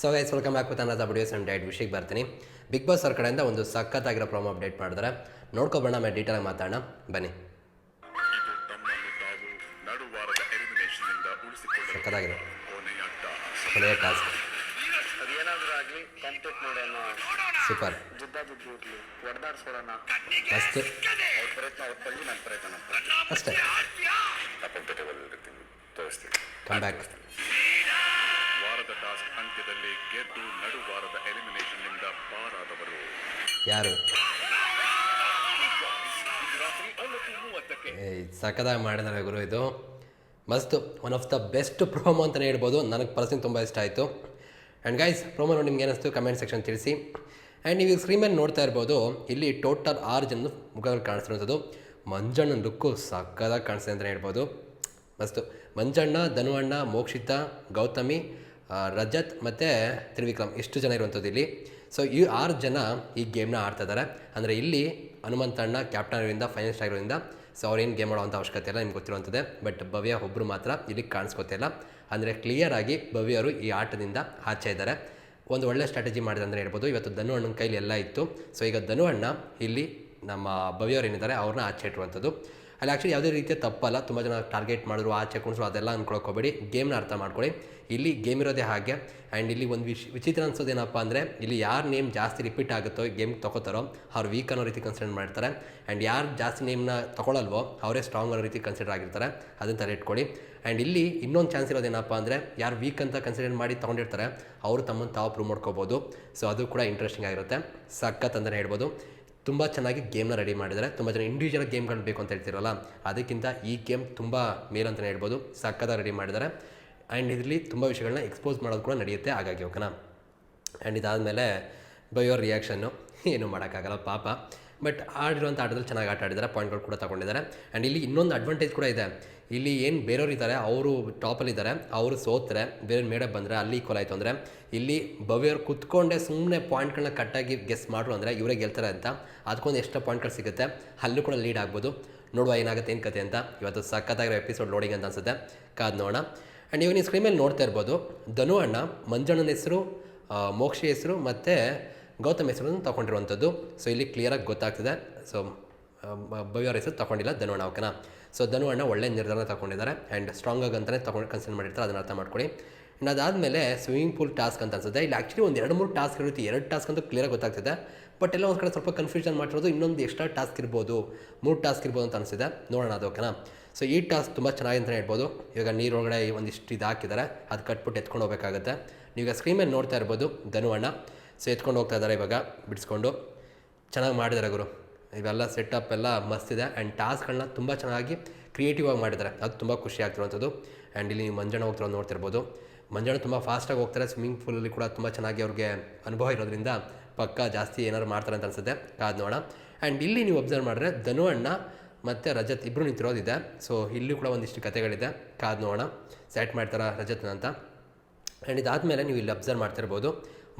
So guys welcome back with ಅನ್ನದ videos and diet ವಿಷಯಕ್ಕೆ ಬರ್ತೀನಿ. ಬಿಗ್ ಬಾಸ್ ಅವ್ರ ಕಡೆಯಿಂದ ಒಂದು ಸಖತ್ತಾಗಿರೋ ಪ್ರೋಮೋ ಅಪ್ಡೇಟ್ ಮಾಡಿದ್ರೆ ನೋಡ್ಕೊಬೋಣ ಮೇಲೆ ಡೀಟೇಲಾಗಿ ಮಾತಾಡೋಣ. ಬನ್ನಿ. ಸಖತ್ತಾಗಿದೆ. ಕೊನೆಯ ಟಾಸ್ಕ್ ಸೂಪರ್ ಅಷ್ಟೇ. ತೋರಿಸ್ತೀನಿ ಕಮ್ ಬ್ಯಾಕ್ ವಾರದ ಟಾಸ್ಕ್ ಅಂತ್ಯದಲ್ಲಿ ಗೆದ್ದು ನಡುವಾರದ ಪಾರಾದವರು. ಯಾರು? ರಾತ್ರಿ ಒಂಬತ್ತು ಮೂವತ್ತಕ್ಕೆ. ಸಖತ್ತಾಗಿ ಮಾಡಿದ್ದಾರೆ ಗುರು ಇದು. ಮಸ್ತ್ one of the best promo ಅಂತಲೇ ಹೇಳ್ಬೋದು. ನನಗೆ ಪರ್ಸನ್ ತುಂಬ ಇಷ್ಟ ಆಯಿತು. ಆ್ಯಂಡ್ ಗೈಸ್ ಪ್ರೋಮೋ ನೋಡಿ ನಿಮ್ಗೆ ಏನಿಸ್ತು ಕಮೆಂಟ್ ಸೆಕ್ಷನ್ ತಿಳಿಸಿ. ಆ್ಯಂಡ್ ನೀವು ಸ್ಕ್ರೀನ್ ಮೇಲೆ ನೋಡ್ತಾ ಇರ್ಬೋದು ಇಲ್ಲಿ ಟೋಟಲ್ ಆರು ಜನ ಮುಖಗಳು ಕಾಣಿಸ್ತಿರೋಂಥದ್ದು. ಮಂಜಣ್ಣ ಲುಕ್ಕು ಸಕ್ಕದಾಗಿ ಕಾಣಿಸ್ತಿದೆ ಅಂತಲೇ ಹೇಳ್ಬೋದು. ಮಸ್ತು ಮಂಜಣ್ಣ ಧನುವಣ್ಣ ಮೋಕ್ಷಿತ ಗೌತಮಿ ರಜತ್ ಮತ್ತು ತ್ರಿವಿಕ್ರಮ್ ಇಷ್ಟು ಜನ ಇರುವಂಥದ್ದು ಇಲ್ಲಿ? ಸೊ ಈ ಆರು ಜನ ಈ ಗೇಮ್ನ ಆಡ್ತಾ ಇದ್ದಾರೆ ಅಂದರೆ ಇಲ್ಲಿ ಹನುಮಂತಣ್ಣ ಕ್ಯಾಪ್ಟನ್ ಇರೋದ್ರಿಂದ ಫೈನಲಿಸ್ಟ್ ಆಗಿರೋದ್ರಿಂದ ಸೊ ಅವ್ರೇನು ಗೇಮ್ ಆಡೋವಂಥ ಅವಶ್ಯಕತೆ ಇಲ್ಲ, ನಿಮ್ಗೆ ಗೊತ್ತಿರುವಂಥದ್ದೇ. ಬಟ್ ಭವ್ಯ ಒಬ್ಬರು ಮಾತ್ರ ಇಲ್ಲಿ ಕಾಣಿಸ್ಕೊತಿಲ್ಲ ಅಂದರೆ ಕ್ಲಿಯರ್ ಆಗಿ ಭವ್ಯರು ಈ ಆಟದಿಂದ ಆಚೆ ಇದ್ದಾರೆ ಒಂದು ಒಳ್ಳೆ ಸ್ಟ್ರಾಟಜಿ ಮಾಡಿದೆ ಅಂದರೆ ಹೇಳ್ಬೋದು. ಇವತ್ತು ಧನು ಅಣ್ಣನ ಕೈಲಿ ಎಲ್ಲ ಇತ್ತು. ಸೊ ಈಗ ಧನು ಅಣ್ಣ ಇಲ್ಲಿ ನಮ್ಮ ಭವ್ಯವ್ರು ಏನಿದ್ದಾರೆ ಅವ್ರನ್ನ ಆಚೆ ಇಟ್ಟಿರುವಂಥದ್ದು. ಅಲ್ಲಿ ಆ್ಯಕ್ಚುಲಿ ಯಾವುದೇ ರೀತಿಯ ತಪ್ಪಲ್ಲ, ತುಂಬ ಜನ ಟಾರ್ಗೆಟ್ ಮಾಡಿದ್ರು, ಆಚೆ ಕುಣಿಸು ಅದೆಲ್ಲ ಅನ್ಕೊಳಕ್ಕೆ ಹೋಗಬೇಡಿ ಗೇಮ್ನ ಅರ್ಥ ಮಾಡ್ಕೊಳ್ಳಿ. ಇಲ್ಲಿ ಗೇಮ್ ಇರೋದೇ ಹಾಗೆ ಆ್ಯಂಡ್ ಇಲ್ಲಿ ಒಂದು ವಿಶ್, ವಿಚಿತ್ರ ಅನ್ಸೋದೇನಪ್ಪ ಅಂದರೆ, ಇಲ್ಲಿ ಯಾರ ನೇಮ್ ಜಾಸ್ತಿ ರಿಪೀಟ್ ಆಗುತ್ತೋ ಗೇಮ್ ತೊಗೋತಾರೋ ಅವ್ರು ವೀಕ್ ಅನ್ನೋ ರೀತಿ ಕನ್ಸಿಡರ್ ಮಾಡ್ತಾರೆ. ಆ್ಯಂಡ್ ಯಾರು ಜಾಸ್ತಿ ನೇಮ್ನ ತೊಗೊಳಲ್ವೋ, ಅವರೇ ಸ್ಟ್ರಾಂಗ್ ಅನ್ನೋ ರೀತಿ ಕನ್ಸಿಡರ್ ಆಗಿರ್ತಾರೆ. ಅದನ್ನು ತಲೆ ಇಟ್ಕೊಳ್ಳಿ. ಆ್ಯಂಡ್ ಇಲ್ಲಿ ಇನ್ನೊಂದು ಚಾನ್ಸ್ ಇರೋದೇನಪ್ಪ ಅಂದರೆ, ಯಾರು ವೀಕ್ ಅಂತ ಕನ್ಸಿಡರ್ ಮಾಡಿ ತೊಗೊಂಡಿರ್ತಾರೆ, ಅವರು ತಮ್ಮನ್ನು ತಾವು ಪ್ರೂವ್ ಮಾಡ್ಕೋಬೋದು ಸೊ ಅದು ಕೂಡ ಇಂಟ್ರೆಸ್ಟಿಂಗ್ ಆಗಿರುತ್ತೆ. ಸಖತ್ ಅಂತಲೇ ಹೇಳ್ಬೋದು. ತುಂಬ ಚೆನ್ನಾಗಿ ಗೇಮ್ನ ರೆಡಿ ಮಾಡಿದ್ದಾರೆ. ತುಂಬ ಜನ ಇಂಡಿವಿಜುವಲ್ ಗೇಮ್ಗಳು ಬೇಕು ಅಂತ ಹೇಳ್ತಿರಲ್ಲ, ಅದಕ್ಕಿಂತ ಈ ಗೇಮ್ ತುಂಬ ಮೇಲ್ ಅಂತಲೇ ಹೇಳ್ಬೋದು ಸಕ್ಕತ್ತಾಗಿ ರೆಡಿ ಮಾಡಿದ್ದಾರೆ. ಆ್ಯಂಡ್ ಇದರಲ್ಲಿ ತುಂಬ ವಿಷಯಗಳನ್ನ ಎಕ್ಸ್ಪೋಸ್ ಮಾಡೋದು ಕೂಡ ನಡೆಯುತ್ತೆ ಹಾಗಾಗಿ ಓಕೆನಾ ಆ್ಯಂಡ್ ಇದಾದಮೇಲೆ ಬಯೋರ್ ರಿಯಾಕ್ಷನ್ನು ಏನು ಮಾಡೋಕ್ಕಾಗಲ್ಲ, ಪಾಪ. ಬಟ್ ಆಡಿರುವಂಥ ಆಟದಲ್ಲಿ ಚೆನ್ನಾಗಿ ಆಟ ಆಡಿದ್ದಾರೆ ಪಾಯಿಂಟ್ಗಳು ಕೂಡ ತಗೊಂಡಿದ್ದಾರೆ. ಆ್ಯಂಡ್ ಇಲ್ಲಿ ಇನ್ನೊಂದು ಅಡ್ವಾಂಟೇಜ್ ಕೂಡ ಇದೆ. ಇಲ್ಲಿ ಏನು ಬೇರೆಯವ್ರು ಇದ್ದಾರೆ, ಅವರು ಟಾಪಲ್ಲಿದ್ದಾರೆ ಅವರು ಸೋತ್ರೆ, ಬೇರೆ ಮೇಡಪ್ ಬಂದರೆ ಅಲ್ಲಿ ಈಕ್ವಲ್ ಆಯಿತು ಅಂದರೆ, ಇಲ್ಲಿ ಭವ್ಯವ್ರು ಕುತ್ಕೊಂಡೆ ಸುಮ್ಮನೆ ಪಾಯಿಂಟ್ಗಳನ್ನ ಕಟ್ಟಾಗಿ ಗೆಸ್ ಮಾಡ್ರು ಅಂದರೆ ಇವರೇ ಗೆಲ್ತಾರೆ ಅಂತ ಅದಕ್ಕೊಂದು ಎಷ್ಟು ಪಾಯಿಂಟ್ಗಳು ಸಿಗುತ್ತೆ. ಅಲ್ಲೂ ಕೂಡ ಲೀಡ್ ಆಗ್ಬೋದು. ನೋಡುವ ಏನಾಗುತ್ತೆ ಏನು ಕತೆ ಅಂತ. ಇವತ್ತು ಸಖತ್ತಾಗಿರೋ ಎಪಿಸೋಡ್ ಲೋಡಿಂಗ್ ಅಂತ ಅನ್ಸುತ್ತೆ. ಕಾದ್ ನೋಡೋಣ. ಆ್ಯಂಡ್ ಇವಾಗ ನೀವು ಸ್ಕ್ರೀನ್ ಮೇಲೆ ನೋಡ್ತಾ ಇರ್ಬೋದು, ಧನು ಅಣ್ಣ, ಮಂಜಣ್ಣನ ಹೆಸರು ಮೋಕ್ಷಿ ಹೆಸರು ಮತ್ತು ಗೌತಮ್ ಹೆಸರನ್ನು ತಗೊಂಡಿರುವಂಥದ್ದು. ಸೊ ಇಲ್ಲಿ ಕ್ಲಿಯರಾಗಿ ಗೊತ್ತಾಗ್ತಿದೆ. ಸೊ ಹೆಸರು ತಗೊಂಡಿಲ್ಲ ಧನು ಅಣ್ಣ ಓಕೆನಾ ಸೊ ಧನು ಅಣ್ಣ ಒಳ್ಳೆ ನಿರ್ಧಾರ ತಗೊಂಡಿದ್ದಾರೆ ಆ್ಯಂಡ್ ಸ್ಟ್ರಾಂಗ್ ಆಗಿ ಅಂತಲೇ ತಗೊಂಡು ಕನ್ಸಿಡರ್ ಮಾಡಿರ್ತಾರೆ. ಅದನ್ನ ಅರ್ಥ ಮಾಡ್ಕೊಳ್ಳಿ. ಆ್ಯಂಡ್ ಅದಾದಮೇಲೆ ಸ್ವಿಮ್ಮಿಂಗ್ ಪೂಲ್ ಟಾಸ್ಕ್ ಅಂತ ಅನ್ಸುತ್ತೆ. ಇಲ್ಲಿ ಆ್ಯಕ್ಚುಲಿ ಒಂದು ಎರಡು ಮೂರು ಟಾಸ್ಕ್ ಇರುತ್ತೆ. ಎರಡು ಟಾಸ್ಕ್ ಅಂತೂ ಕ್ಲಿಯರಾಗಿ ಗೊತ್ತಾಗ್ತಿದೆ. ಬಟ್ ಎಲ್ಲ ಒಂದು ಕಡೆ ಸ್ವಲ್ಪ ಕನ್ಫ್ಯೂಷನ್ ಮಾಡಿರೋದು ಇನ್ನೊಂದು ಎಕ್ಸ್ಟ್ರಾ ಟಾಸ್ಕ್ ಇರ್ಬೋದು. ಮೂರು ಟಾಸ್ಕ್ ಇರ್ಬೋದು ಅಂತ ಅನಿಸಿದೆ ನೋಡೋಣ ಅದು ಓಕೆನಾ ಸೊ ಈ ಟಾಸ್ಕ್ ತುಂಬ ಚೆನ್ನಾಗಿ ಅಂತಲೇ ಹೇಳ್ಬೋದು. ಇವಾಗ ನೀರೊಳಗಡೆ ಒಂದಿಷ್ಟು ಇದು ಹಾಕಿದ್ದಾರೆ. ಅದು ಕಟ್ಬಿಟ್ಟು ಎತ್ಕೊಂಡು ಹೋಗಬೇಕಾಗುತ್ತೆ. ನೀವು ಸ್ಕ್ರೀನ್ ಮೇಲೆ ನೋಡ್ತಾ ಇರ್ಬೋದು ಧನು ಅಣ್ಣ ಸೊ ಎತ್ಕೊಂಡು ಹೋಗ್ತಾ ಇದ್ದಾರೆ ಇವಾಗ. ಬಿಡಿಸ್ಕೊಂಡು. ಚೆನ್ನಾಗಿ ಮಾಡಿದ್ದಾರೆ ಗುರು. ಇವೆಲ್ಲ ಸೆಟಪ್ ಎಲ್ಲ ಮಸ್ತಿದೆ ಆ್ಯಂಡ್ ಟಾಸ್ಕ್ಗಳನ್ನ ತುಂಬ ಚೆನ್ನಾಗಿ ಕ್ರಿಯೇಟಿವ್ ಆಗಿ ಮಾಡಿದ್ದಾರೆ ಅದು ತುಂಬ ಖುಷಿ ಆಗ್ತಿರುವಂಥದ್ದು ಆ್ಯಂಡ್ ಇಲ್ಲಿ ಮಂಜಣ್ಣ ಹೋಗ್ತಿರೋದು ನೋಡ್ತಿರ್ಬೋದು. ಮಂಜಣ್ಣ ತುಂಬ ಫಾಸ್ಟಾಗಿ ಹೋಗ್ತಾರೆ. ಸ್ವಿಮ್ಮಿಂಗ್ ಪೂಲಲ್ಲಿ ಕೂಡ ತುಂಬ ಚೆನ್ನಾಗಿ ಅವ್ರಿಗೆ ಅನುಭವ ಇರೋದ್ರಿಂದ ಪಕ್ಕ ಜಾಸ್ತಿ ಏನಾದ್ರು ಮಾಡ್ತಾರೆ ಅಂತ ಅನ್ಸುತ್ತೆ. ಕಾದ್ ನೋಡೋಣ ಆ್ಯಂಡ್ ಇಲ್ಲಿ ನೀವು ಅಬ್ಸರ್ವ್ ಮಾಡಿದ್ರೆ ಧನು ಅಣ್ಣ ಮತ್ತು ರಜತ್ ಇಬ್ಬರು ನಿಂತಿರೋದಿದೆ. ಸೊ ಇಲ್ಲಿ ಕೂಡ ಒಂದಿಷ್ಟು ಕತೆಗಳಿದೆ ಕಾದ್ ನೋಡೋಣ ಸೆಟ್ ಮಾಡ್ತಾರ ರಜತ್ನ ಅಂತ. ಆ್ಯಂಡ್ ಇದಾದಮೇಲೆ ನೀವು ಇಲ್ಲಿ ಅಬ್ಸರ್ವ್ ಮಾಡ್ತಿರ್ಬೋದು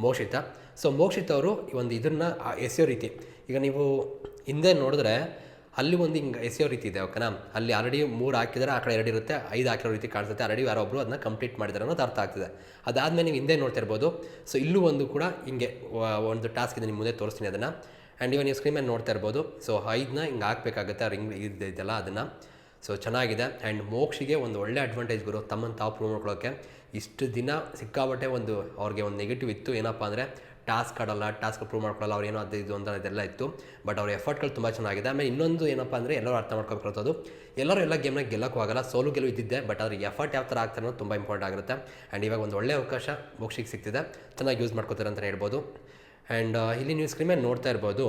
ಮೋಕ್ಷಿತ. ಸೊ ಮೋಕ್ಷಿತ ಅವರು ಒಂದು ಇದನ್ನು ಎಸೆಯೋ ರೀತಿ. ಈಗ ನೀವು ಹಿಂದೆ ನೋಡಿದ್ರೆ ಅಲ್ಲಿ ಒಂದು ಹಿಂಗೆ ಎಸೆಯೋ ರೀತಿ ಇದೆ, ಓಕೆನಾ? ಅಲ್ಲಿ ಆಲ್ರೆಡಿ ಮೂರು ಹಾಕಿದರೆ, ಆ ಕಡೆ ಎರಡು ಇರುತ್ತೆ, ಐದು ಹಾಕಿರೋ ರೀತಿ ಕಾಣಿಸುತ್ತೆ, ಆಲ್ರೆಡಿ ಯಾರೋ ಒಬ್ಬರು ಅದನ್ನ ಕಂಪ್ಲೀಟ್ ಮಾಡಿದ್ದಾರೆ ಅನ್ನೋದು ಅರ್ಥ ಆಗ್ತಿದೆ. ಅದಾದಮೇಲೆ ನೀವು ಹಿಂದೆ ನೋಡ್ತಾ ಇರ್ಬೋದು, ಸೊ ಇಲ್ಲೂ ಒಂದು ಕೂಡ ಹಿಂಗೆ ಒಂದು ಟಾಸ್ಕ್ ಇದೆ ನಿಮ್ಮ ಮುಂದೆ ತೋರಿಸ್ತೀನಿ ಅದನ್ನು. ಆ್ಯಂಡ್ ಇವನ್ ನೀವು ಸ್ಕ್ರೀನ್ ಮೇಲೆ ನೋಡ್ತಾ ಇರ್ಬೋದು, ಸೊ ಐದನ್ನ ಹಿಂಗೆ ಹಾಕಬೇಕಾಗುತ್ತೆ, ಆ ರಿಂಗ್ ಇದೆಯಲ್ಲ ಅದನ್ನು. ಸೊ ಚೆನ್ನಾಗಿದೆ. ಆ್ಯಂಡ್ ಮೋಕ್ಷಿಗೆ ಒಂದು ಒಳ್ಳೆ ಅಡ್ವಾಂಟೇಜ್ ಗುರು ತಮ್ಮನ್ನು ತಾವು ಪ್ರೂವ್ ಮಾಡ್ಕೊಳ್ಳೋಕ್ಕೆ ಇಷ್ಟು ದಿನ ಸಿಕ್ಕಾಬಟ್ಟೆ ಒಂದು ಅವ್ರಿಗೆ ಒಂದು ನೆಗೆಟಿವ್ ಇತ್ತು, ಏನಪ್ಪ ಅಂದರೆ ಟಾಸ್ಕ್ ಆಡಲ್ಲ ಟಾಸ್ಕ್ ಅಪ್ರೂವ್ ಮಾಡ್ಕೊಳ್ಳಲ್ಲ ಅವ್ರು ಏನೋ ಅದು ಇದು ಅಂತ ಇದೆಲ್ಲ ಇತ್ತು. ಬಟ್ ಅವ್ರ ಎಫರ್ಟ್ಗಳು ತುಂಬ ಚೆನ್ನಾಗಿದೆ. ಆಮೇಲೆ ಇನ್ನೊಂದು ಏನಪ್ಪ ಅಂದರೆ ಎಲ್ಲರೂ ಅರ್ಥ ಅದು ಎಲ್ಲರೂ ಎಲ್ಲ ಗೇಮ್ನ ಗೆಲ್ಲಕ್ಕೂ ಆಗಲ್ಲ, ಸೋಲು ಗೆಲುವು ಇದ್ದಿದ್ದೆ ಬಟ್ ಅದ್ರ ಎಫರ್ಟ್ ಯಾವ ಥರ ಆಗ್ತಾರೆ ಅನ್ನೋದು ತುಂಬ ಇಂಪಾರ್ಟೆಂಟ್ ಆಗಿರುತ್ತೆ. ಆ್ಯಂಡ್ ಇವಾಗ ಒಂದು ಒಳ್ಳೆ ಅವಕಾಶ ಮೋಕ್ಷಿಗೆ ಸಿಗ್ತಿದೆ. ಚೆನ್ನಾಗಿ ಯೂಸ್ ಮಾಡ್ಕೋತಾರೆ ಅಂತಲೇ ಹೇಳ್ಬೋದು. ಆ್ಯಂಡ್ ಇಲ್ಲಿ ನೀವು ಸ್ಕ್ರೀನ್ ಮೇಲೆ ನೋಡ್ತಾ ಇರ್ಬೋದು,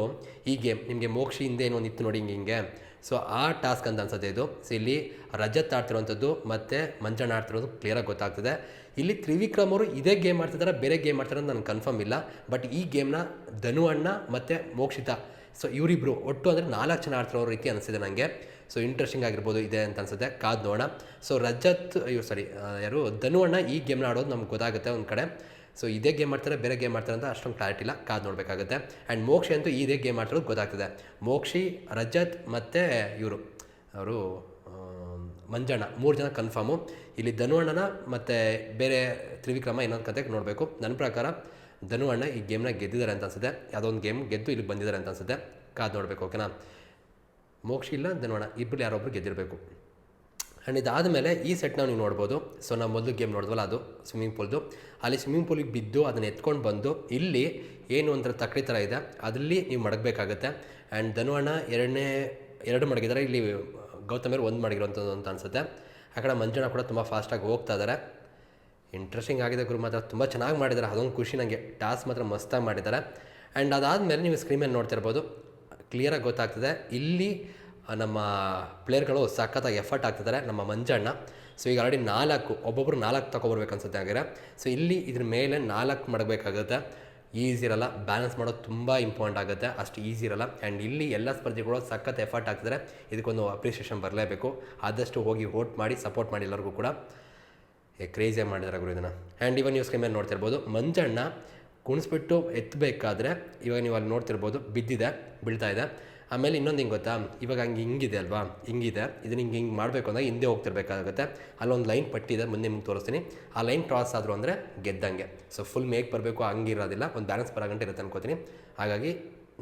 ಈ ಗೇಮ್ ನಿಮಗೆ ಮೋಕ್ಷಿ ಹಿಂದೆ ಏನೋ ಇತ್ತು ನೋಡಿ ಹಿಂಗೆ ಹಿಂಗೆ. ಸೊ ಆ ಟಾಸ್ಕ್ ಅಂತ ಅನ್ಸುತ್ತೆ ಇದು. ಸೊ ಇಲ್ಲಿ ರಜತ್ ಆಡ್ತಿರುವಂಥದ್ದು ಮತ್ತು ಮಂಜಣ್ಣ ಆಡ್ತಿರೋದು ಕ್ಲಿಯರಾಗಿ ಗೊತ್ತಾಗ್ತದೆ. ಇಲ್ಲಿ ತ್ರಿವಿಕ್ರಮ್ ಅವರು ಇದೇ ಗೇಮ್ ಆಡ್ತಿದ್ದಾರೆ ಬೇರೆ ಗೇಮ್ ಆಡ್ತಾರೆ ಅಂತ ನನಗೆ ಕನ್ಫರ್ಮ್ ಇಲ್ಲ. ಬಟ್ ಈ ಗೇಮ್ನ ಧನು ಅಣ್ಣ ಮತ್ತು ಮೋಕ್ಷಿತ. ಸೊ ಇವರಿಬ್ಬರು ಒಟ್ಟು ಅಂದರೆ ನಾಲ್ಕು ಜನ ಆಡ್ತಿರೋ ರೀತಿ ಅನಿಸಿದೆ ನನಗೆ ಸೊ ಇಂಟ್ರೆಸ್ಟಿಂಗ್ ಆಗಿರ್ಬೋದು, ಇದೆ ಅಂತ ಅನ್ಸುತ್ತೆ. ಕಾದ್ ನೋಡೋಣ. ಸೊ ರಜತ್ ಇವ್ರು ಸಾರಿ ಯಾರು? ಧನು ಅಣ್ಣ ಈ ಗೇಮ್ನ ಆಡೋದು ನಮ್ಗೆ ಗೊತ್ತಾಗುತ್ತೆ ಒಂದು ಕಡೆ. ಸೊ ಇದೇ ಗೇಮ್ ಮಾಡ್ತಾರೆ, ಬೇರೆ ಗೇಮ್ ಮಾಡ್ತಾರೆ ಅಂತ ಅಷ್ಟೊಂದು ಕ್ಲಾರಿಟಿ ಇಲ್ಲ. ಕಾದು ನೋಡಬೇಕಾಗುತ್ತೆ. ಆ್ಯಂಡ್ ಮೋಕ್ಷಿ ಅಂತೂ ಇದೇ ಗೇಮ್ ಮಾಡ್ತಿರೋದು ಗೊತ್ತಾಗ್ತದೆ. ಮೋಕ್ಷಿ, ರಜತ್ ಮತ್ತು ಇವರು. ಅವರು ಮಂಜಣ್ಣ. ಮೂರು ಜನ ಕನ್ಫರ್ಮು ಇಲ್ಲಿ ಧನು ಅಣ್ಣನ ಮತ್ತು ಬೇರೆ ತ್ರಿವಿಕ್ರಮ ಇನ್ನೊಂದು ಕತೆ ನೋಡಬೇಕು. ನನ್ನ ಪ್ರಕಾರ ಧನು ಅಣ್ಣ ಈ ಗೇಮ್ನ ಗೆದ್ದಿದ್ದಾರೆ ಅಂತ ಅನ್ಸುತ್ತೆ. ಯಾವುದೋ ಒಂದು ಗೇಮ್ ಗೆದ್ದು ಇಲ್ಲಿ ಬಂದಿದ್ದಾರೆ ಅಂತ ಅನ್ಸುತ್ತೆ. ಕಾದು ನೋಡಬೇಕು, ಓಕೆನಾ? ಮೋಕ್ಷ ಇಲ್ಲ ನೋಡೋಣ. ಇಬ್ಬರು ಯಾರೊಬ್ರು ಗೆದ್ದಿರಬೇಕು. ಆ್ಯಂಡ್ ಇದಾದ ಮೇಲೆ ಈ ಸೆಟ್ನ ನೀವು ನೋಡ್ಬೋದು. ಸೊ ನಾವು ಮೊದಲು ಗೇಮ್ ನೋಡಿದ್ವಲ್ಲ ಅದು ಸ್ವಿಮ್ಮಿಂಗ್ ಪೂಲ್ದು ಅಲ್ಲಿ ಸ್ವಿಮ್ಮಿಂಗ್ ಪೂಲಿಗೆ ಬಿದ್ದು ಅದನ್ನು ಎತ್ಕೊಂಡು ಬಂದು, ಇಲ್ಲಿ ಏನು ಒಂಥರ ತಕ್ಕಡಿ ಥರ ಇದೆ, ಅದರಲ್ಲಿ ನೀವು ಮಡಗಬೇಕಾಗತ್ತೆ. ಆ್ಯಂಡ್ ಧನುವಣ್ಣ ಎರಡನೇ, ಎರಡು ಮಡಗಿದ್ದಾರೆ ಇಲ್ಲಿ ಗೌತಮಿಯರು ಒಂದು ಮಡಗಿರೋಂಥದ್ದು ಅಂತ ಅನಿಸುತ್ತೆ. ಆ ಕಡೆ ಮಂಜಣ್ಣ ಕೂಡ ತುಂಬ ಫಾಸ್ಟಾಗಿ ಹೋಗ್ತಾ ಇದ್ದಾರೆ ಇಂಟ್ರೆಸ್ಟಿಂಗ್ ಆಗಿದೆ ಗುರು ಮಾತ್ರ. ತುಂಬ ಚೆನ್ನಾಗಿ ಮಾಡಿದ್ದಾರೆ ಅದೊಂದು ಖುಷಿ ನನಗೆ ಟಾಸ್ಕ್ ಮಾತ್ರ ಮಸ್ತಾಗಿ ಮಾಡಿದ್ದಾರೆ ಆ್ಯಂಡ್ ಅದಾದಮೇಲೆ ನೀವು ಸ್ಕ್ರೀನ್ ಮೇಲೆ ನೋಡ್ತಿರ್ಬೋದು. ಕ್ಲಿಯರಾಗಿ ಗೊತ್ತಾಗ್ತದೆ. ಇಲ್ಲಿ ನಮ್ಮ ಪ್ಲೇಯರ್ಗಳು ಸಖತ್ತಾಗಿ ಎಫರ್ಟ್ ಆಗ್ತಿದ್ದಾರೆ ನಮ್ಮ ಮಂಜಣ್ಣ. ಸೊ ಈಗ ಆಲ್ರೆಡಿ ನಾಲ್ಕು ಒಬ್ಬೊಬ್ಬರು ನಾಲ್ಕು ತೊಗೊಬರ್ಬೇಕು ಅನ್ಸುತ್ತೆ ಹಾಗಾದ್ರೆ. ಸೊ ಇಲ್ಲಿ ಇದ್ರ ಮೇಲೆ ನಾಲ್ಕು ಮಾಡಬೇಕಾಗುತ್ತೆ. ಈಸಿ ಇರಲ್ಲ ಬ್ಯಾಲೆನ್ಸ್ ಮಾಡೋದು ತುಂಬ ಇಂಪಾರ್ಟೆಂಟ್ ಆಗುತ್ತೆ, ಅಷ್ಟು ಈಸಿ ಇರಲ್ಲ. ಆ್ಯಂಡ್ ಇಲ್ಲಿ ಎಲ್ಲ ಸ್ಪರ್ಧಿಗಳು ಸಖತ್ ಎಫರ್ಟ್ ಆಗ್ತಿದ್ದಾರೆ ಇದಕ್ಕೊಂದು ಅಪ್ರಿಷಿಯೇಷನ್ ಬರಲೇಬೇಕು. ಆದಷ್ಟು ಹೋಗಿ ವೋಟ್ ಮಾಡಿ ಸಪೋರ್ಟ್ ಮಾಡಿ ಎಲ್ಲರಿಗೂ ಕೂಡ. ಕ್ರೇಜಿಯಾಗಿ ಮಾಡಿದ್ದಾರೆ ಗುರು ಇದನ್ನು. ಆ್ಯಂಡ್ ಇವನ್ ನ್ಯೂಸ್ ಮೇಲೆ ನೋಡ್ತಿರ್ಬೋದು, ಮಂಜಣ್ಣ ಕುಣಿಸ್ಬಿಟ್ಟು ಎತ್ತಬೇಕಾದ್ರೆ ಇವಾಗ ನೀವು ಅಲ್ಲಿ ನೋಡ್ತಿರ್ಬೋದು ಬಿದ್ದಿದೆ, ಬೀಳ್ತಾ ಇದೆ. ಆಮೇಲೆ ಇನ್ನೊಂದು ಹಿಂಗೆ ಗೊತ್ತಾ? ಇವಾಗ ಹಂಗೆ ಹಿಂಗಿದೆ ಅಲ್ವಾ? ಹಿಂಗಿದೆ. ಇದನ್ನ ಹಿಂಗೆ ಹಿಂಗೆ ಮಾಡಬೇಕು ಅಂದಾಗ ಹಿಂದೆ ಹೋಗ್ತಿರ್ಬೇಕಾಗುತ್ತೆ. ಅಲ್ಲೊಂದು ಲೈನ್ ಪಟ್ಟಿದೆ, ಮುಂದೆ ನಿಮ್ಗೆ ತೋರಿಸ್ತೀನಿ. ಆ ಲೈನ್ ಕ್ರಾಸ್ ಆದರೂ ಅಂದರೆ ಗೆದ್ದಂಗೆ. ಸೊ ಫುಲ್ ಮೇಕ್ ಬರಬೇಕು, ಹಂಗಿರೋದಿಲ್ಲ. ಒಂದು ಬ್ಯಾಲೆನ್ಸ್ ಬರೋ ಗಂಟೆ ಇರುತ್ತೆ ಅನ್ಕೋತೀನಿ. ಹಾಗಾಗಿ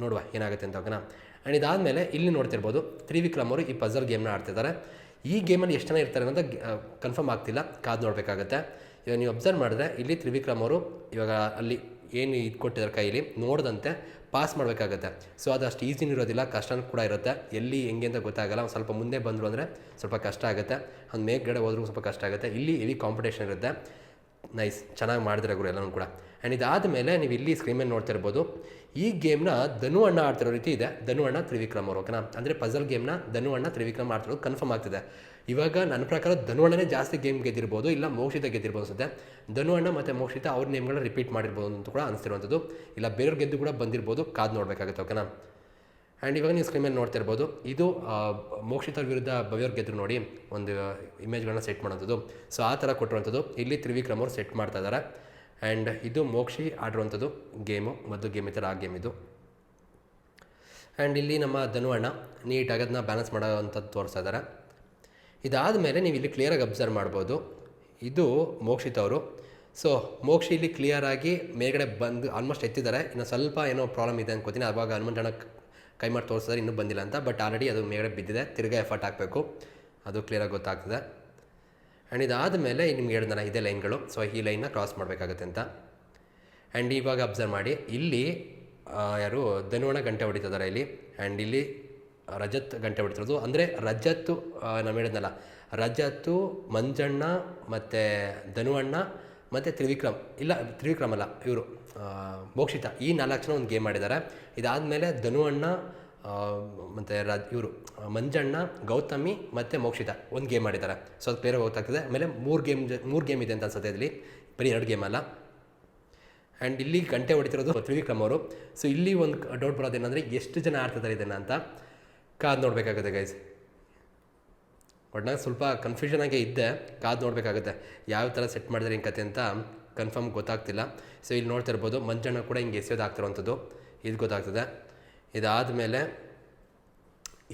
ನೋಡುವ ಏನಾಗುತ್ತೆ ಅಂತ ಓಕೆನಾ ಆ್ಯಂಡ್ ಇದಾದಮೇಲೆ ಇಲ್ಲಿ ನೋಡ್ತಿರ್ಬೋದು, ತ್ರಿವಿಕ್ರಮ್ ಅವರು ಈ ಪಜಲ್ ಗೇಮ್ನ ಆಡ್ತಿದ್ದಾರೆ. ಈ ಗೇಮಲ್ಲಿ ಎಷ್ಟು ಜನ ಇರ್ತಾರೆ ಅಂತ ಕನ್ಫರ್ಮ್ ಆಗ್ತಿಲ್ಲ. ಕಾದು ನೋಡಬೇಕಾಗತ್ತೆ. ಇವಾಗ ನೀವು ಅಬ್ಸರ್ವ್ ಮಾಡಿದ್ರೆ ಇಲ್ಲಿ ತ್ರಿವಿಕ್ರಮ್ ಅವರು ಇವಾಗ ಅಲ್ಲಿ ಏನು ಇದು ಕೊಟ್ಟಿದ್ದಾರೆ ಕೈಲಿ ನೋಡಿದಂತೆ ಪಾಸ್ ಮಾಡಬೇಕಾಗತ್ತೆ. ಸೊ ಅದು ಅಷ್ಟು ಈಸಿನೂ ಇರೋದಿಲ್ಲ, ಕಷ್ಟನೂ ಕೂಡ ಇರುತ್ತೆ. ಎಲ್ಲಿ, ಹೆಂಗೆ ಅಂತ ಗೊತ್ತಾಗಲ್ಲ. ಒಂದು ಸ್ವಲ್ಪ ಮುಂದೆ ಬಂದರು ಅಂದರೆ ಸ್ವಲ್ಪ ಕಷ್ಟ ಆಗುತ್ತೆ. ಒಂದು ಮೇಲ್ಗಡೆ ಹೋದ್ರೂ ಸ್ವಲ್ಪ ಕಷ್ಟ ಆಗುತ್ತೆ. ಇಲ್ಲಿ ಹೆವಿ ಕಾಂಪಿಟೇಷನ್ ಇರುತ್ತೆ. ನೈಸ್ ಚೆನ್ನಾಗಿ ಮಾಡಿದ್ರೆ ಗುರು ಎಲ್ಲನೂ ಕೂಡ. ಆ್ಯಂಡ್ ಇದಾದಮೇಲೆ ನೀವು ಇಲ್ಲಿ ಸ್ಕ್ರೀನ್ ಮೇಲೆ ನೋಡ್ತಿರ್ಬೋದು ಈ ಗೇಮ್ನ ಧನು ಅಣ್ಣ ಆಡ್ತಿರೋ ರೀತಿ ಇದೆ. ಧನು ಅಣ್ಣ ತ್ರಿವಿಕ್ರಮ್ ಅವರು ಓಕೆನಾ ಅಂದರೆ ಪಜಲ್ ಗೇಮ್ನ ಧನು ಅಣ್ಣ ತ್ರಿವಿಕ್ರಮ್ ಆಡ್ತಿರೋದು ಕನ್ಫರ್ಮ್ ಆಗ್ತಿದೆ. ಇವಾಗ ನನ್ನ ಪ್ರಕಾರ ಧನುವಣ್ಣನೇ ಜಾಸ್ತಿ ಗೇಮ್ ಗೆದ್ದಿರ್ಬೋದು, ಇಲ್ಲ ಮೋಕ್ಷಿತ ಗೆದ್ದಿರ್ಬೋದು ಅನ್ಸುತ್ತೆ ಧನುವಣ್ಣ ಮತ್ತು ಮೋಕ್ಷಿತ ಅವ್ರ ನೇಮ್ಗಳನ್ನ ರಿಪೀಟ್ ಮಾಡಿರ್ಬೋದು ಅಂತ ಕೂಡ ಅನಿಸ್ತಿರುವಂಥದ್ದು. ಇಲ್ಲ ಬೇರೆಯವ್ರು ಗೆದ್ದು ಕೂಡ ಬಂದಿರ್ಬೋದು, ಕಾದು ನೋಡಬೇಕಾಗುತ್ತೆ ಓಕೆನಾ ಆ್ಯಂಡ್ ಇವಾಗ ನೀವು ಸ್ಕ್ರೀನ್ ನೋಡ್ತಾ ನೋಡ್ತಿರ್ಬೋದು ಇದು ಮೋಕ್ಷಿತರ ವಿರುದ್ಧ ಬವಿಯವ್ರು ಗೆದ್ರು ನೋಡಿ ಒಂದು ಇಮೇಜ್ಗಳನ್ನ ಸೆಟ್ ಮಾಡೋಂಥದ್ದು ಸೊ ಆ ಥರ ಕೊಟ್ಟಿರುವಂಥದ್ದು. ಇಲ್ಲಿ ತ್ರಿವಿಕ್ರಮ್ ಅವರು ಸೆಟ್ ಮಾಡ್ತಾ ಇದ್ದಾರೆ ಆ್ಯಂಡ್ ಇದು ಮೋಕ್ಷಿ ಆಡಿರುವಂಥದ್ದು ಗೇಮು ಮೊದಲು ಗೇಮ್ ಇತ್ತು ಆ ಗೇಮ್ ಇದು. ಆ್ಯಂಡ್ ಇಲ್ಲಿ ನಮ್ಮ ಧನುವಣ್ಣ ನೀಟಾಗಿ ಅದನ್ನ ಬ್ಯಾಲೆನ್ಸ್ ಮಾಡೋವಂಥದ್ದು ತೋರಿಸ್ತಾ ಇದ್ದಾರೆ ಇದಾದ ಮೇಲೆ ನೀವು ಇಲ್ಲಿ ಕ್ಲಿಯರಾಗಿ ಅಬ್ಸರ್ವ್ ಮಾಡ್ಬೋದು. ಇದು ಮೋಕ್ಷಿತ್ ಅವರು. ಸೊ ಮೋಕ್ಷಿ ಇಲ್ಲಿ ಕ್ಲಿಯರಾಗಿ ಮೇಲ್ಗಡೆ ಬಂದು ಆಲ್ಮೋಸ್ಟ್ ಎತ್ತಿದ್ದಾರೆ. ಇನ್ನು ಸ್ವಲ್ಪ ಏನೋ ಪ್ರಾಬ್ಲಮ್ ಇದೆ ಅನ್ಕೋತೀನಿ. ಅವಾಗ ಹನುಮಂತಣ್ಣ ಕೈ ಮಾಡಿ ತೋರಿಸಿದ್ರೆ ಇನ್ನೂ ಬಂದಿಲ್ಲ ಅಂತ. ಬಟ್ ಆಲ್ರೆಡಿ ಅದು ಮೇಲ್ಗಡೆ ಬಿದ್ದಿದೆ. ತಿರ್ಗಾ ಎಫರ್ಟ್ ಹಾಕಬೇಕು. ಅದು ಕ್ಲಿಯರಾಗಿ ಗೊತ್ತಾಗ್ತದೆ. ಆ್ಯಂಡ್ ಇದಾದ ಮೇಲೆ ನಿಮ್ಗೆ ಹೇಳಿದ್ನಲ್ಲ ಇದೇ ಲೈನ್ಗಳು ಸೊ ಈ ಲೈನ್ನ ಕ್ರಾಸ್ ಮಾಡಬೇಕಾಗತ್ತೆ ಅಂತ. ಆ್ಯಂಡ್ ಇವಾಗ ಅಬ್ಸರ್ವ್ ಮಾಡಿ. ಇಲ್ಲಿ ಯಾರು ಧನುವಣ ಗಂಟೆ ಹೊಡಿತಿದ್ದಾರೆ ಇಲ್ಲಿ. ಆ್ಯಂಡ್ ಇಲ್ಲಿ ರಜತ್ ಗಂಟೆ ಹೊಡಿತಿರೋದು ಅಂದರೆ ರಜತ್ತು ನಾವು ಹೇಳಿದ್ನಲ್ಲ, ರಜತ್ತು, ಮಂಜಣ್ಣ, ಮತ್ತು ಧನುವಣ್ಣ, ಮತ್ತು ತ್ರಿವಿಕ್ರಮ್. ಇಲ್ಲ, ತ್ರಿವಿಕ್ರಮ್ ಅಲ್ಲ, ಇವರು ಮೋಕ್ಷಿತ. ಈ ನಾಲ್ಕು ಜನ ಒಂದು ಗೇಮ್ ಮಾಡಿದ್ದಾರೆ ಇದಾದಮೇಲೆ ಧನುವಣ್ಣ ಮತ್ತು ರಜ್, ಇವರು, ಮಂಜಣ್ಣ, ಗೌತಮಿ, ಮತ್ತು ಮೋಕ್ಷಿತ ಒಂದು ಗೇಮ್ ಮಾಡಿದ್ದಾರೆ ಸೊ ಅದು ಬೇರೆ ಗೊತ್ತಾಗ್ತದೆ. ಆಮೇಲೆ ಮೂರು ಗೇಮ್ ಮೂರು ಗೇಮ್ ಇದೆ ಅಂತ ಅನ್ಸುತ್ತೆ ಇಲ್ಲಿ ಬರೀ ಎರಡು ಗೇಮ್ ಅಲ್ಲ. ಆ್ಯಂಡ್ ಇಲ್ಲಿ ಗಂಟೆ ಹೊಡಿತಿರೋದು ತ್ರಿವಿಕ್ರಮ್ ಅವರು. ಸೊ ಇಲ್ಲಿ ಒಂದು ಡೌಟ್ ಬರೋದೇನೆಂದರೆ, ಎಷ್ಟು ಜನ ಆಡ್ತಿದ್ದಾರೆ ಇದನ್ನು ಅಂತ. ಕಾದು ನೋಡಬೇಕಾಗುತ್ತೆ ಗೈಸ್ ಒಟ್ನಾಗ ಸ್ವಲ್ಪ ಕನ್ಫ್ಯೂಷನ್ ಆಗಿ ಇದ್ದೆ, ಕಾದು ನೋಡಬೇಕಾಗುತ್ತೆ. ಯಾವ ಥರ ಸೆಟ್ ಮಾಡಿದ್ರೆ ಹಿಂಗೆ ಕತೆ ಅಂತ ಕನ್ಫರ್ಮ್ ಗೊತ್ತಾಗ್ತಿಲ್ಲ. ಸೊ ಇಲ್ಲಿ ನೋಡ್ತಾ ಇರ್ಬೋದು, ಮಂಜಣ್ಣ ಕೂಡ ಹಿಂಗೆ ಎಸೆಯೋದು ಆಗ್ತಿರೋವಂಥದ್ದು ಇದು ಗೊತ್ತಾಗ್ತದೆ. ಇದಾದಮೇಲೆ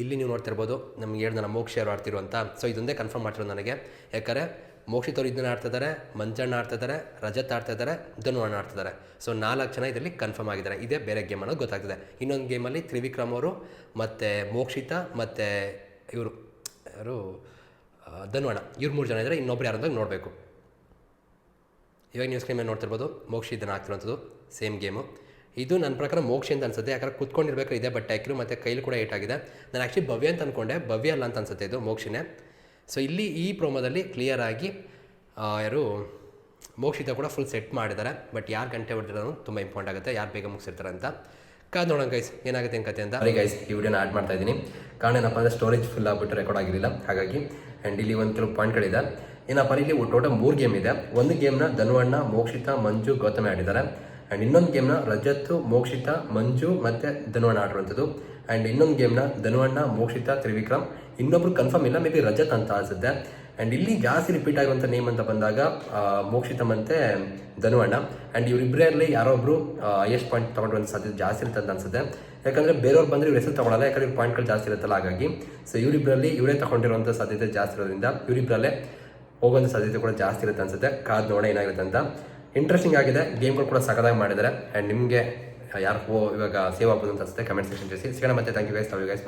ಇಲ್ಲಿ ನೀವು ನೋಡ್ತಿರ್ಬೋದು ನಮ್ಗೆ ಹೇಳ್ದ ನಮ್ಮ ಮೋಕ್ಷ ಯಾರು ಆಡ್ತಿರು ಅಂತ. ಸೊ ಇದೊಂದೇ ಕನ್ಫರ್ಮ್ ಮಾಡ್ತಿರೋ ನನಗೆ. ಯಾಕಂದರೆ ಮೋಕ್ಷಿತವ್ರು ಇದನ್ನ ಆಡ್ತಿದ್ದಾರೆ ಮಂಜಣ್ಣ ಆಡ್ತಿದ್ದಾರೆ ರಜತ್ ಆಡ್ತಿದ್ದಾರೆ ಧನು ಅಣ್ಣ ಆಡ್ತಿದ್ದಾರೆ ಸೊ ನಾಲ್ಕು ಜನ ಇದರಲ್ಲಿ ಕನ್ಫರ್ಮ್ ಆಗಿದ್ದಾರೆ. ಇದೇ ಬೇರೆ ಗೇಮ್ ಅನ್ನೋದು ಗೊತ್ತಾಗ್ತದೆ. ಇನ್ನೊಂದು ಗೇಮಲ್ಲಿ ತ್ರಿವಿಕ್ರಮ್ ಅವರು ಮತ್ತು ಮೋಕ್ಷಿತ ಮತ್ತು ಇವರು ಯಾರು ಆ, ಧನು ಅಣ್ಣ ಇವ್ರು ಮೂರು ಜನ ಇದ್ದಾರೆ ಇನ್ನೊಬ್ರು ಯಾರು ಅಂತ ನೋಡಬೇಕು. ಇವಾಗ ನ್ಯೂಸ್ ಕ್ರೀಮ್ ನೋಡ್ತಿರ್ಬೋದು ಮೋಕ್ಷ ಇದನ್ನು ಆಗ್ತಿರೋಂಥದ್ದು ಸೇಮ್ ಗೇಮು ಇದು ನನ್ನ ಪ್ರಕಾರ ಮೋಕ್ಷ ಅಂತ ಅನ್ಸುತ್ತೆ. ಯಾಕಂದ್ರೆ ಕುತ್ಕೊಂಡಿರ್ಬೇಕಾದ್ರೆ ಇದೇ ಬಟ್ಟೆ ಹಾಕಿರು ಮತ್ತು ಕೈಲಿ ಕೂಡ ಏಟಾಗಿದೆ. ನಾನು ಆ್ಯಕ್ಚುಲಿ ಭವ್ಯ ಅಂತ ಅಂದ್ಕೊಂಡೆ ಭವ್ಯ ಅಲ್ಲ ಅಂತ ಅನ್ಸುತ್ತೆ ಇದು ಮೋಕ್ಷಿನೇ. ಸೊ ಇಲ್ಲಿ ಈ ಪ್ರೋಮೋದಲ್ಲಿ ಕ್ಲಿಯರಾಗಿ ಯಾರು ಮೋಕ್ಷಿತ ಕೂಡ ಫುಲ್ ಸೆಟ್ ಮಾಡಿದ್ದಾರೆ. ಬಟ್ ಯಾರು ಗಂಟೆ ಹೊಡೆದಿರೋದು ತುಂಬ ಇಂಪಾರ್ಟೆಂಟ್ ಆಗುತ್ತೆ. ಯಾರು ಬೇಗ ಮುಗಿಸಿರ್ತಾರೆ ಅಂತ. ಕಾದ್ ನೋಡೋಣ ಗೈಸ್ ಏನಾಗುತ್ತೆ ಏನು ಕತೆ ಅಂತ? ಅದೇ ಗೈಸ್ ಈ ವಿಡಿಯೋನ ಆ್ಯಡ್ ಮಾಡ್ತಾ ಇದ್ದೀನಿ. ಕಾರಣ ಏನಪ್ಪ ಅಂದರೆ ಸ್ಟೋರೇಜ್ ಫುಲ್ ಆಗ್ಬಿಟ್ಟು ರೆಕಾರ್ಡ್ ಆಗಿರಲಿಲ್ಲ. ಹಾಗಾಗಿ ಆ್ಯಂಡ್ ಇಲ್ಲಿ ಒಂದು ಕೆಲವು ಪಾಯಿಂಟ್ಗಳಿದೆ ಏನಪ್ಪ ಇಲ್ಲಿ ಟೋಟಲ್ ಮೂರು ಗೇಮ್ ಇದೆ. ಒಂದು ಗೇಮ್ನ ಧನುವಣ್ಣ, ಮೋಕ್ಷಿತ, ಮಂಜು, ಗೌತಮಿ ಆಡಿದ್ದಾರೆ. ಆ್ಯಂಡ್ ಇನ್ನೊಂದು ಗೇಮ್ನ ರಜತ್, ಮೋಕ್ಷಿತ, ಮಂಜು ಮತ್ತು ಧನುವಣ್ಣ ಆಡಿರುವಂಥದ್ದು. ಆ್ಯಂಡ್ ಇನ್ನೊಂದು ಗೇಮ್ನ ಧನುವಣ್ಣ, ಮೋಕ್ಷಿತ, ತ್ರಿವಿಕ್ರಮ್ ಇನ್ನೊಬ್ರು ಕನ್ಫರ್ಮ್ ಇಲ್ಲ ಮೇ ಬಿ ರಜತ್ ಅಂತ ಅನಿಸುತ್ತೆ. ಆ್ಯಂಡ್ ಇಲ್ಲಿ ಜಾಸ್ತಿ ರಿಪೀಟ್ ಆಗುವಂಥ ನೇಮ್ ಅಂತ ಬಂದಾಗ ಮೋಕ್ಷಿತ ಮತ್ತು ಧನು ಅಣ್ಣ ಆ್ಯಂಡ್ ಇವರಿಬ್ಬರಲ್ಲಿ ಯಾರೊಬ್ರು ಹೈಯೆಸ್ಟ್ ಪಾಯಿಂಟ್ ತೊಗೊಂಡಿರುವಂಥ ಸಾಧ್ಯತೆ ಜಾಸ್ತಿ ಇರುತ್ತೆ ಅಂತ ಅನ್ಸುತ್ತೆ. ಯಾಕಂದರೆ ಬೇರೆಯವ್ರು ಬಂದರೆ ಇವ್ರ ಹೆಸರು ತೊಗೊಳಲ್ಲ, ಯಾಕಂದ್ರೆ ಇವ್ರ ಪಾಯಿಂಟ್ಗಳು ಜಾಸ್ತಿ ಇರುತ್ತಲ್ಲ ಹಾಗಾಗಿ. ಸೊ ಇವರಿಬ್ಬರಲ್ಲಿ ಇವರೇ ತಗೊಂಡಿರುವಂಥ ಸಾಧ್ಯತೆ ಜಾಸ್ತಿ ಇರೋದ್ರಿಂದ ಇವರಿಬ್ಬರಲ್ಲೇ ಹೋಗುವಂಥ ಸಾಧ್ಯತೆ ಕೂಡ ಜಾಸ್ತಿ ಇರುತ್ತೆ ಅನ್ಸುತ್ತೆ. ಕಾದ್ ನೋಡೋಣ ಏನಾಗುತ್ತೆ ಅಂತ. ಇಂಟ್ರೆಸ್ಟಿಂಗ್ ಆಗಿದೆ. ಗೇಮ್ಗಳು ಕೂಡ ಸಖದಾಗಿ ಮಾಡಿದ್ದಾರೆ. ಆ್ಯಂಡ್ ನಿಮಗೆ ಯಾರು ಇವಾಗ ಸೇವ್ ಆಗ್ಬೋದು ಅಂತ ಅನ್ಸುತ್ತೆ ಕಮೆಂಟ್ ಸೆಕ್ಷನ್ ತಿಳಿಸಿ. ಸಿಗೋಣ ಮತ್ತೆ. Thank you guys you guys